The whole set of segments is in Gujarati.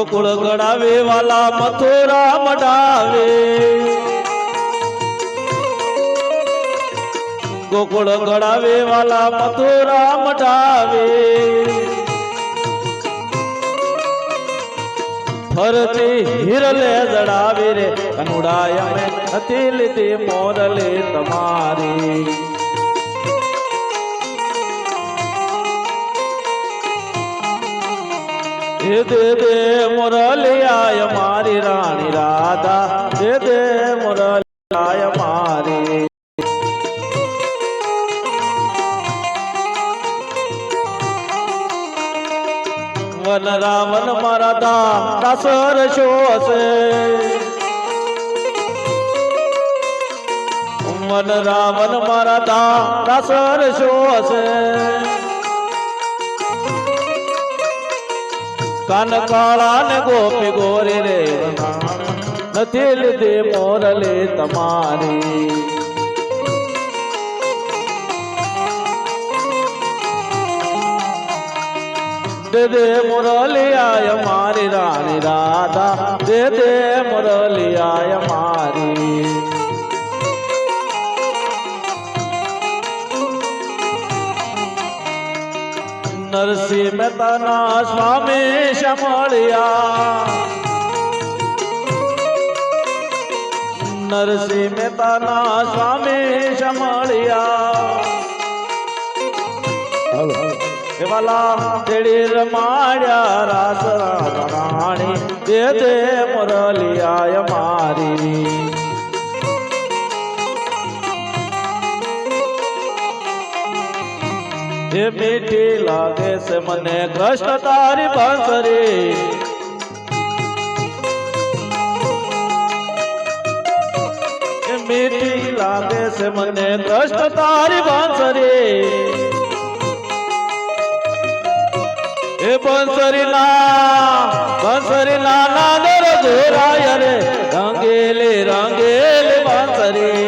ગોકુળ ગણાવે, વાલા મથુરા મડાવે ગોકુળ ગણાવે, વાલા મથુરા મડાવે ફરતી હિરલે જડાવે રે અનુડાય અમે લીધી મોરલે તમારી. હે દે દે મુરલિયાય મારી રાણી રાધા. દે દે મુરલિયાય મારી વન રાવન મારા ધામ દાસર શોષે વન રાવન મારા ધામ દાસર શોષે કાન કાળા ને ગોપી ગોરી રે. નથી લીધી મોરલે તમારી. દે દે મુરલી મારી રાણી રાધા. દે દે મુરલી મારી. નરસિંહ મહેતાના સ્વામી શમળિયા નરસિંહ મહેતાના સ્વામી શમળિયા વાલા તેડી રમાડ્યા રાસ રાણી દે દે મુરલિયાય મારી. એ મીઠી લાગે છે, મને કૃષ્ણ તારી બાંસરી મીઠી લાગે છે, મને કૃષ્ણ તારી બાંસરી એ બંસરી ના બંસરી ના જોરાય રે, રંગેલી રંગેલી બંસરી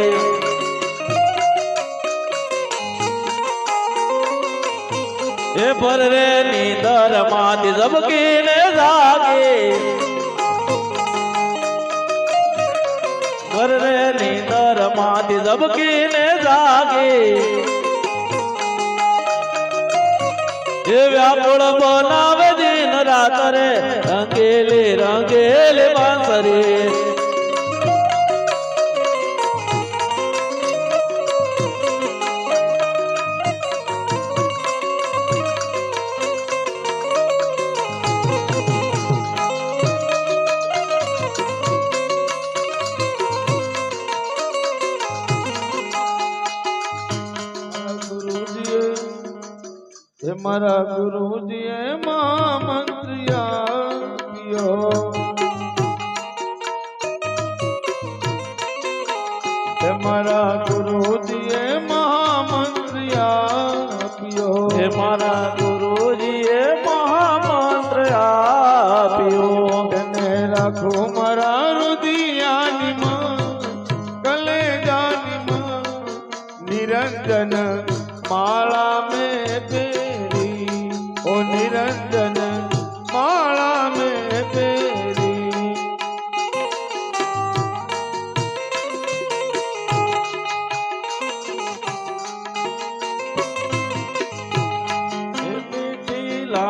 પર રે નીંદરમાંથી ઝબકીને જાગે. પર રે નીંદરમાંથી ઝબકીને જાગે. એ વ્યાકુળ બનાવે દિન રાત રે રંગેલી રંગેલી બાંસરી. હે મારા ગુરુજીએ મંત્રિયા હે મારા ગુરુજીએ મહામંત્રિયા પિયો હે મારા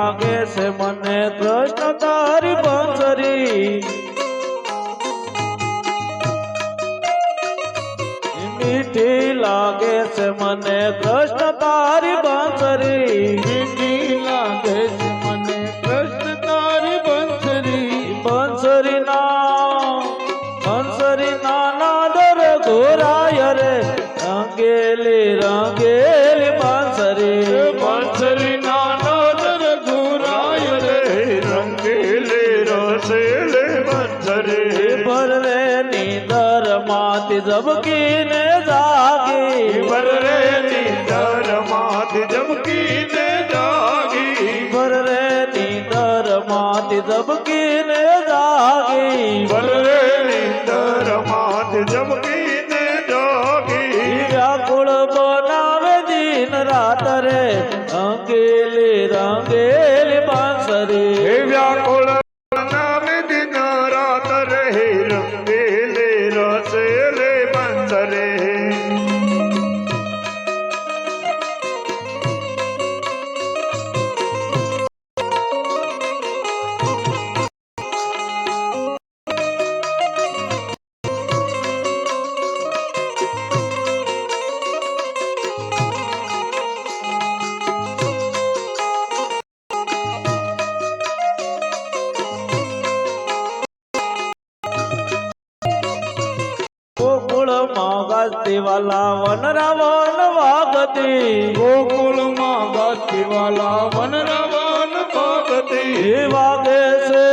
મીઠી લાગે છે મને કૃષ્ણ તારી નીંદર માતી ઝબકીને જાગી ભર રે નીંદર માત જમકીને જાગી ભર રે નીંદર માતી ઝબકીને જાગી ભર રે નીંદર વાલા વન રાવણ વાગતી. ગોકુળમાં ગાતી વાલા વન રવન ભગતી વાગે છે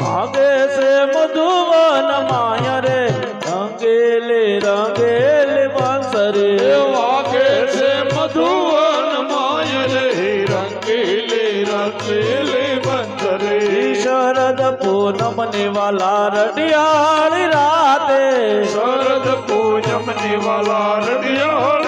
ભાગે છે મધુવન માય રે. રંગેલે રંગેલે બંસરે વાગે છે મધુવન માય રે. રંગેલે રંગીલે શરદ પૂનમની વાલા રડિયાળી રાતે. શરદ પૂનમ વાલા રડિયાળી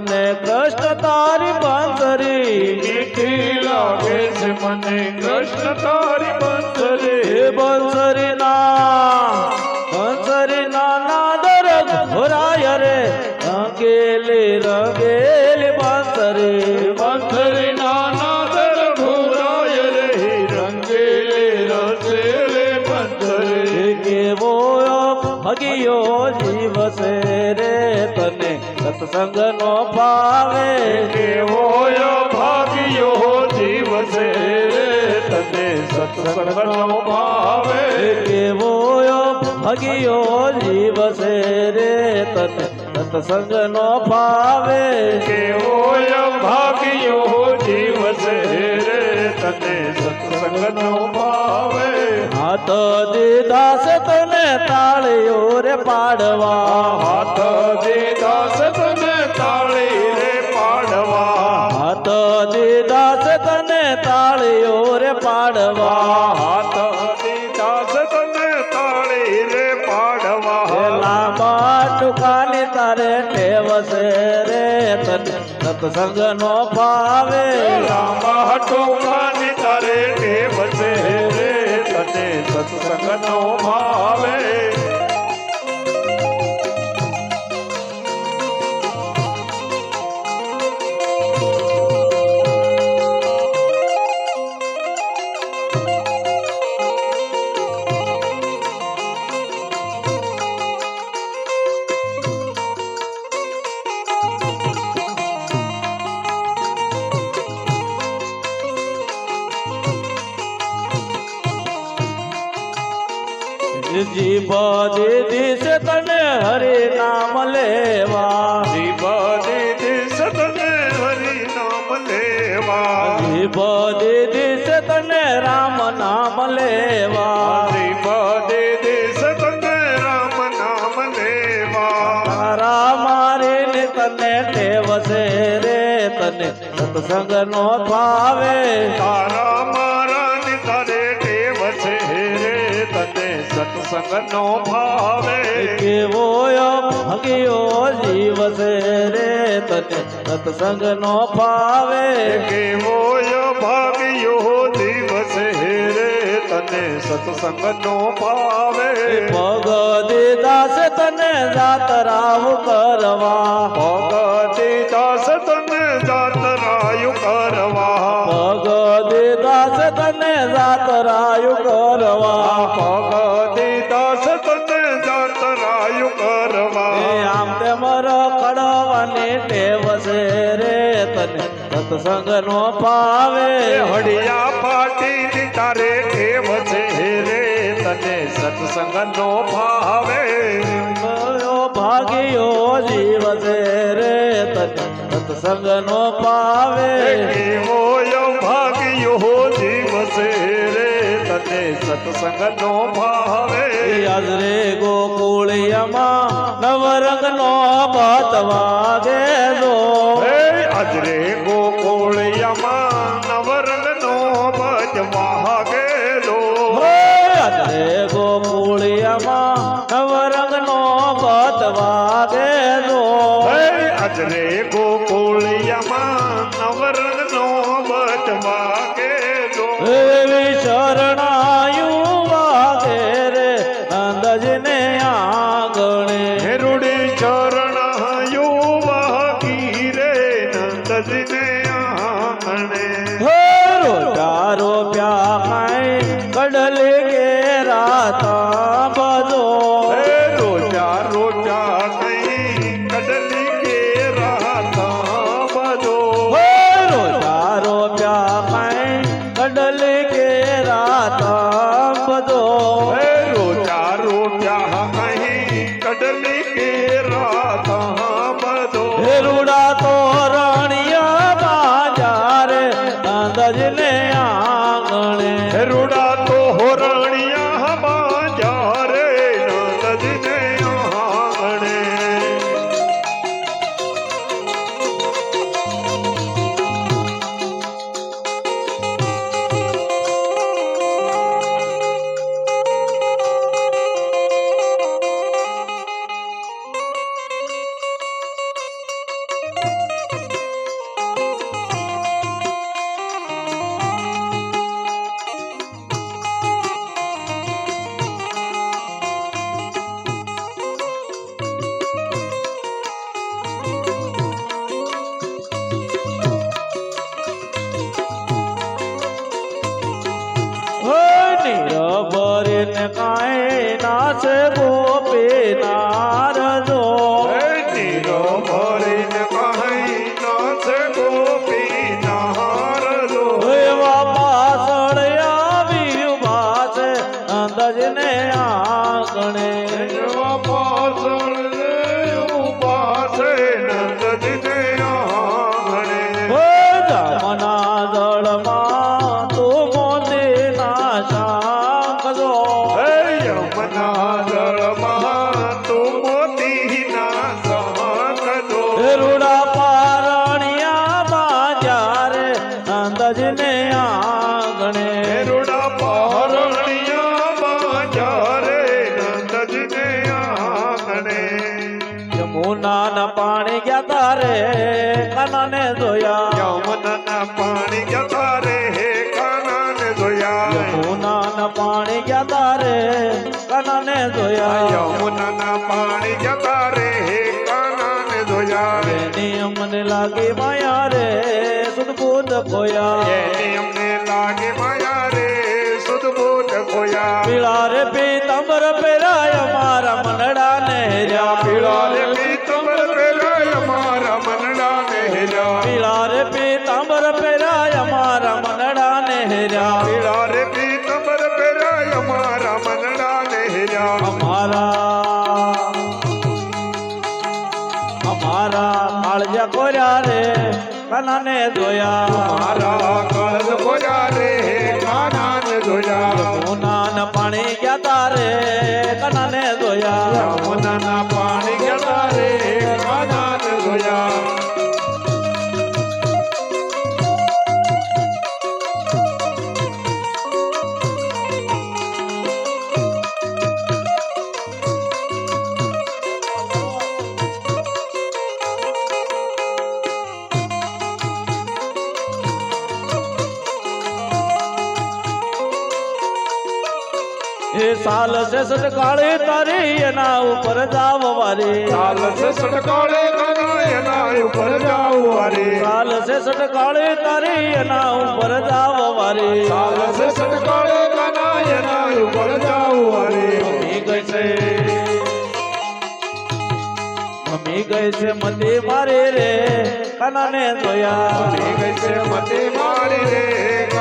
મને કૃષ્ણ તારી બંસરી મીઠી લાગે છે મને કૃષ્ણ તારી બંધરે હે બંસરી ના બંસરી ના નાદર ઘોરાય રે. રંગેલી રંગેલી બંધરી સત્સંગ નો ભાવે કેવો ભાગ્યો જીવ છે રે તને સત્સંગનો ભાવે કેવો ભગિયો જીવ છે રે તને સત્સંગ નો ભાવે કેવો ભાગ્યો જીવ છે રે તને સત્સંગનો ભાવે હાથ દીધા છે તને તાળીઓ રે પાડવા હાથ પાડવા. હાથ તારે ટેવ છે રે તને સત્સંગ નો ભાવે. લાંબા ટોકાની જીભ દીધી છે તને હરિ નામ લેવા જીવ દીધી સતને હરિ નામ લેવા જીભ દીધી છે તને રામ નામ લેવા જીવ દીધી સતને રામ નામ લેવા તારા મારી તને ટેવ છે રે તને સત્સંગ નો ભાવે તારા સત્સંગનો ભાવે કેવો ભગ્યો જીવ છે રે તને સત્સંગ નો ભાવે કેવો ભાગ્યો દિવસ રે તને સત્સંગનો ભાવે ભગત દાસ તને જાતરાવ કરવા. ભગત દાસ તને જાતરાયુ કરવા. ભગત દાસ તને જાતરાયુ કરવા. રખડવાની ટેવ છે રે તને સત્સંગ નો ભાવે હડિયા પાટી તારે ટેવ છે રે તને સત્સંગનો ભાવે કયો ભાગ્યો જીવ છે રે તને સત્સંગ નો ભાવે કેવો ભાગ્યો દિવસ રે તને સત્સંગનો ભાવે યાદ રે ગોકુળિયામાં નવરંગ નો ભાત વાગે જો. હે આજરે ગોકુળિયામાં નવરંગનો બજવા ગેલો યાદ રે ગોકુળિયામાં નવરંગ નો ભાત વાગે જો. હે આજરે ગોકુળિયામાં Oh. લાગી માયા રે સુદબોધ ખોયા. અમને લાગે માયા રે સુદબોધ ખોયા. પીળા રે પીતંબર પેરાય મારા મનડા ને હેર્યા. પીળા રે પીતંબર પહેરાય મારા મનડા ને હેર્યા. પીળા રે પીતંબર પેરાય મારા મનડા ને હેર્યા. પીળા રે પીતંબર પહેરાય મારા મનડા ને હેર્યા. અમારા કાળજા કોર્યા રે કનાને જોયા મારા કળદ ખોયા રે કાનાને જોયા યમુના પાણી ગયા તારે કનાને જોયા યમુનાના ઉપર જાવ વારે. ચાલ છે સટકાળે એના ઉપર જાવ વારે. સાલ છે સટકાળે તારે એના ઉપર જાવ વારે. ચાલ છે સટકાળે એના ઉપર જાવ વારે. મમ્મી ગઈ છે. મમ્મી ગઈ છે મતી મારી રે. કનાને જોયા મમ્મી ગઈ છે મતે મારે રે.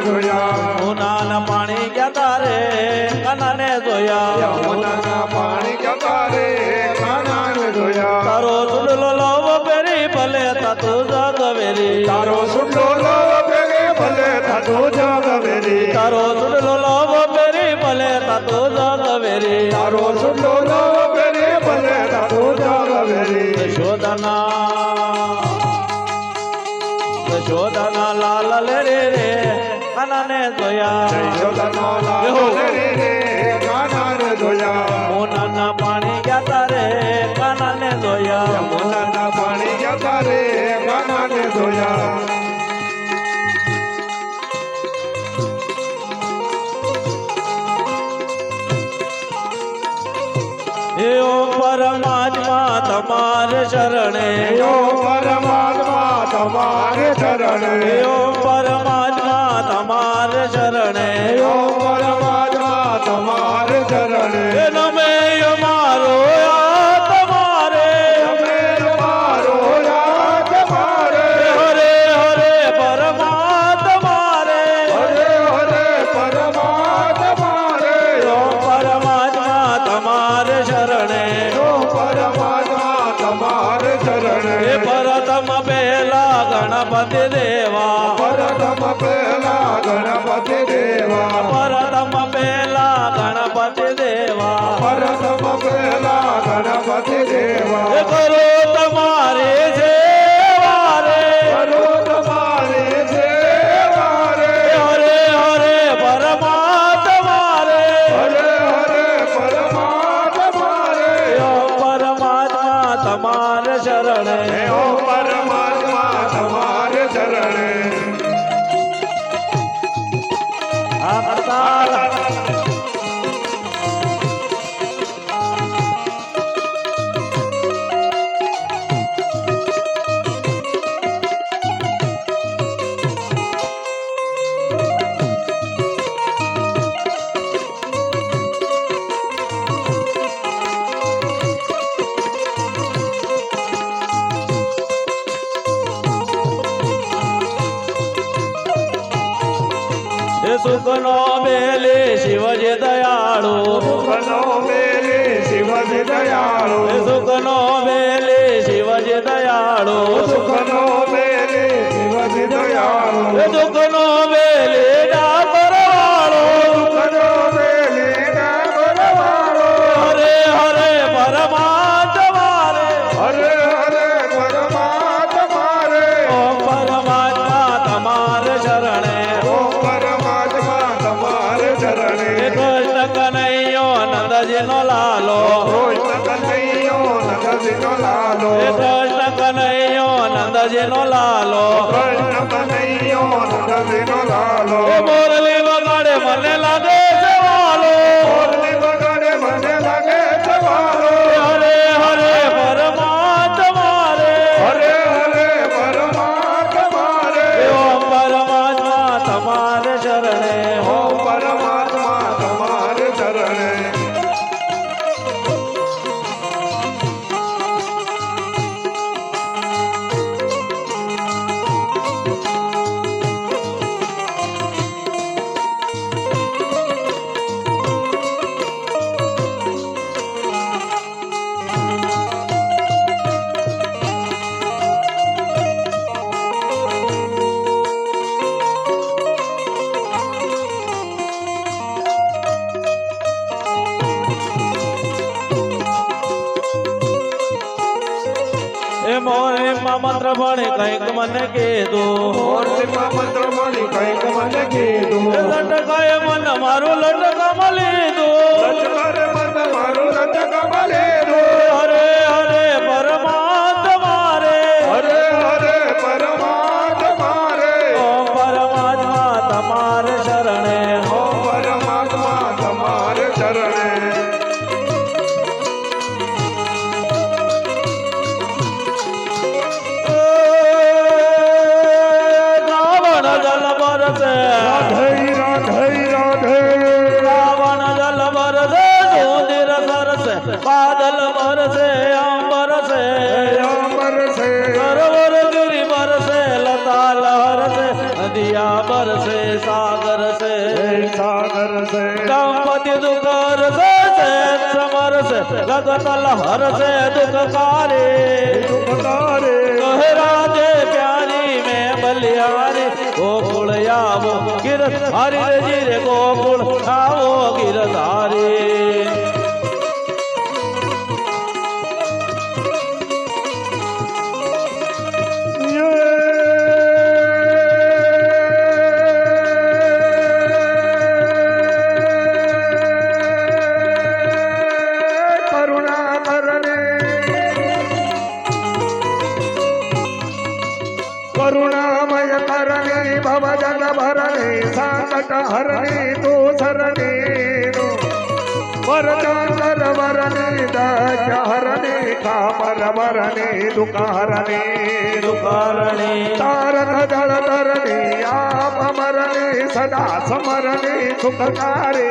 જોયા યમુના પાણી ગયા તારે કનાને જોયા યમુનાના પાણી જતા રે કાનાને જોયા તારો ચુડલો લવ પેરી ભલે તાતું જગવેરી તારો સુટલો લાવ પેરે ભલે થતો જગવેરી તારો ચુડલો લવ પેરી ભલે તાતું જગવેરી તારો સુટલો લાવ પેરે ભલે થતો જગવેરી યશોદના યશોદના લાલ લે રે રે કનાને જોયા યશોદાનો લાલ રે રે કાનાને જોયા મોનાના પાણી ગયા તારે કાનાને જોયા મોનાના પાણી જતા રે કાનાને જોયા ઓ પરમાત્મા તમારે શરણે. પરમાત્મા તમારે ચરણે તમારે શરણે દયાળુ. સુખનો મેલે શિવજ દયાળુ. સુખનો મેલે શિવજ દયાળુ. સુખનો મેલે શિવજ દયાળુ. એ નંદજીનો લાલો ભણે કંઈક મને કીધું. મંત્ર મળી કંઈક મને કીધું. લટકાય મન મારું લટકામાં મળી મળેલું. હરે હરે પરમાત્મા રે. હરે હરે પરમાત્મા લગત લહર છે દુઃખકારે દુઃખકારે કહે રાધે પ્યારી મેં બલિયારી ગોકુળ આવો ગિર હરી રે જીરે ગોકુળ આવો ગિરધારી કરુણા સદા સુખકારે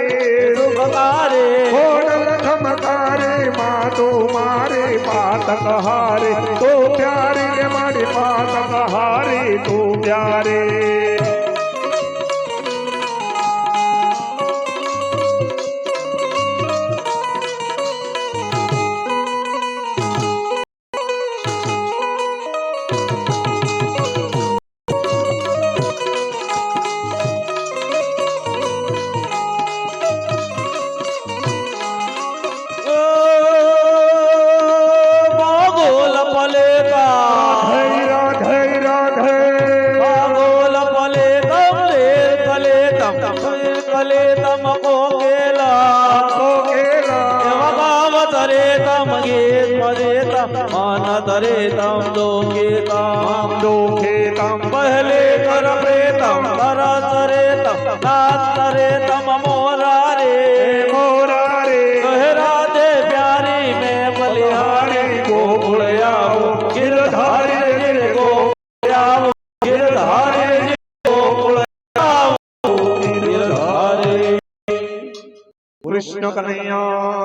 સુખકારે ખોડલ ખમકારે માં તું મારે પાતક હારે તો પ્યારે મારી પાતક હારે તો પ્યારે નાથ તરેતમ મોરારે મોરારે કહે રાધે પ્યારી મેં બલિહારી ગોકુળ આવો ગિરધારી રે ગિર ગોકુળ આવો ગિરધારી રે ગિર ગોકુળ આવો ગિરધારી કૃષ્ણ કનૈયા લાલ